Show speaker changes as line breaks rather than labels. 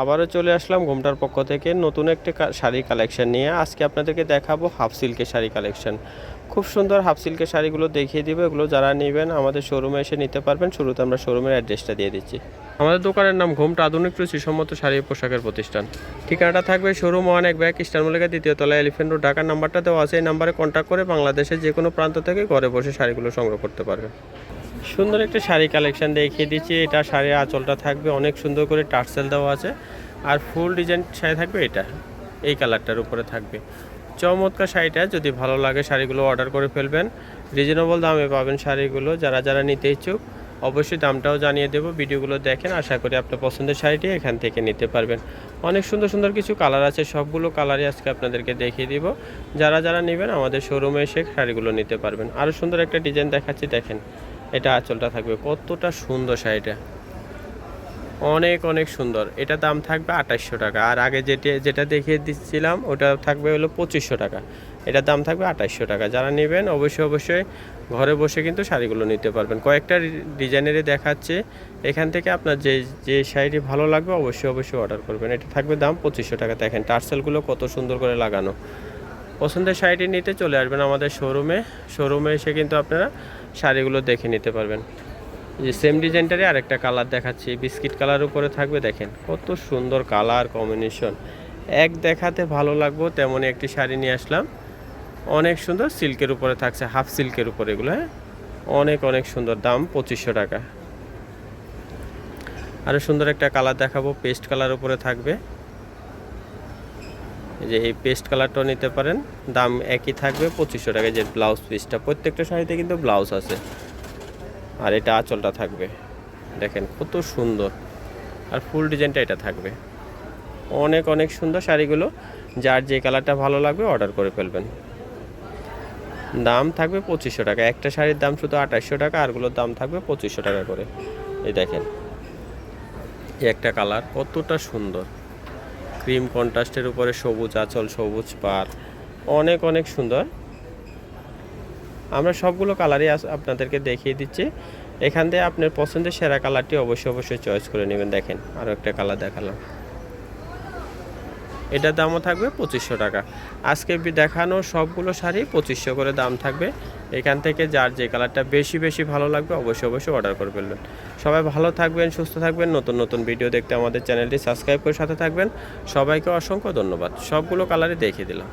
আবারও চলে আসলাম ঘুমটার পক্ষ থেকে নতুন একটি শাড়ি কালেকশন নিয়ে। আজকে আপনাদেরকে দেখাবো হাফ সিল্কের শাড়ি কালেকশন। খুব সুন্দর হাফ সিল্কের শাড়িগুলো দেখিয়ে দিব, এগুলো যারা নেবেন আমাদের শোরুমে এসে নিতে পারবেন। শুরুতে আমরা শোরুমের অ্যাড্রেসটা দিয়ে দিচ্ছি। আমাদের দোকানের নাম ঘুমটা আধুনিক রুচিসম্মত শাড়ি পোশাকের প্রতিষ্ঠান। ঠিকানাটা থাকবে শোরুম ওয়ান এক ব্যাগ ইস্টার মলিকা দ্বিতীয় তলা এলিফেন্ট রোড, ঢাকার নাম্বারটা দেওয়া আছে, এই নাম্বারে কন্ট্যাক্ট করে বাংলাদেশের যে কোনো প্রান্ত থেকে ঘরে বসে শাড়িগুলো সংগ্রহ করতে পারবেন। সুন্দর একটা শাড়ি কালেকশন দেখিয়ে দিচ্ছি। এটা শাড়ির আঁচলটা থাকবে, অনেক সুন্দর করে টার্সেল দেওয়া আছে। আর ফুল ডিজাইন শাড়ি থাকবে এটা, এই কালারটার উপরে থাকবে। চমৎকার শাড়িটা, যদি ভালো লাগে শাড়িগুলো অর্ডার করে ফেলবেন। রিজনেবল দামে পাবেন শাড়িগুলো, যারা যারা নিতে ইচ্ছুক, অবশ্যই দামটাও জানিয়ে দেবো। ভিডিওগুলো দেখেন, আশা করি আপনার পছন্দের শাড়িটি এখান থেকে নিতে পারবেন। অনেক সুন্দর সুন্দর কিছু কালার আছে, সবগুলো কালারই আজকে আপনাদেরকে দেখিয়ে দিব। যারা যারা নেবেন আমাদের শোরুমে এসে শাড়িগুলো নিতে পারবেন। আরও সুন্দর একটা ডিজাইন দেখাচ্ছি, দেখেন। এটা আঁচলটা থাকবে। কতটা সুন্দর শাড়িটা। অনেক অনেক সুন্দর। এটা দাম থাকবে আঠাশশো টাকা। আর আগে যেটা যেটা দেখিয়ে দিচ্ছিলাম, ওটা থাকবে হলো পঁচিশশো টাকা। এটার দাম থাকবে আঠাশশো টাকা। যারা নেবেন, অবশ্যই অবশ্যই ঘরে বসে কিন্তু শাড়িগুলো নিতে পারবেন। কয়েকটা ডিজাইনেরই দেখাচ্ছে। এখান থেকে আপনার যে যে শাড়িটি ভালো লাগবে, অবশ্যই অবশ্যই অর্ডার করবেন। এটা থাকবে দাম পঁচিশশো টাকা। দেখেন, টার্সেলগুলো কত সুন্দর করে লাগানো। পছন্দের শাড়িটি নিতে চলে আসবেন আমাদের শোরুমে শোরুমে এসে কিন্তু আপনারা শাড়িগুলো দেখে নিতে পারবেন। যে সেম ডিজাইনটারই আরেকটা কালার দেখাচ্ছি। বিস্কিট কালার উপরে থাকবে, দেখেন কত সুন্দর কালার কম্বিনেশন এক দেখাতে ভালো লাগবো, তেমনই একটি শাড়ি নিয়ে আসলাম। অনেক সুন্দর সিল্কের উপরে থাকছে হাফ সিল্কের উপরে এগুলো হ্যাঁ? অনেক অনেক সুন্দর দাম পঁচিশশো টাকা। আরও সুন্দর একটা কালার দেখাবো পেস্ট কালার উপরে থাকবে। যে এই পেস্ট কালারটাও নিতে পারেন। দাম একই থাকবে, পঁচিশশো টাকা যে ব্লাউজ পিসটা প্রত্যেকটা শাড়িতে কিন্তু ব্লাউজ আছে। আর এটা আঁচলটা থাকবে। দেখেন কত সুন্দর। আর ফুল ডিজাইনটা এটা থাকবে। অনেক অনেক সুন্দর শাড়িগুলো। যার যে কালারটা ভালো লাগবে অর্ডার করে ফেলবেন। দাম থাকবে পঁচিশশো টাকা। একটা শাড়ির দাম শুধু আঠাশশো টাকা, আরগুলোর দাম থাকবে পঁচিশশো টাকা করে। এই দেখেন। একটা কালার কতটা সুন্দর। ক্রিম কন্ট্রাস্টের উপরে সবুজ আঁচল, সবুজ পার অনেক অনেক সুন্দর। আমরা সবগুলো কালারই আপনাদেরকে দেখিয়ে দিচ্ছি। এখান থেকে আপনার পছন্দের সেরা কালারটি অবশ্যই অবশ্যই চয়েস করে নেবেন। দেখেন আরও একটা কালার দেখালাম। এটার দামও থাকবে পঁচিশশো টাকা। আজকে দেখানো সবগুলো শাড়ি পঁচিশশো করে দাম থাকবে। এখান থেকে যার যে কালারটা বেশি বেশি ভালো লাগবে অবশ্যই অবশ্যই অর্ডার করে ফেলবেন। সবাই ভালো থাকবেন, সুস্থ থাকবেন, নতুন নতুন ভিডিও দেখতে আমাদের চ্যানেলটি সাবস্ক্রাইব করে সাথে থাকবেন। সবাইকে অসংখ্য ধন্যবাদ। সবগুলো কালারই দেখিয়ে দিলাম।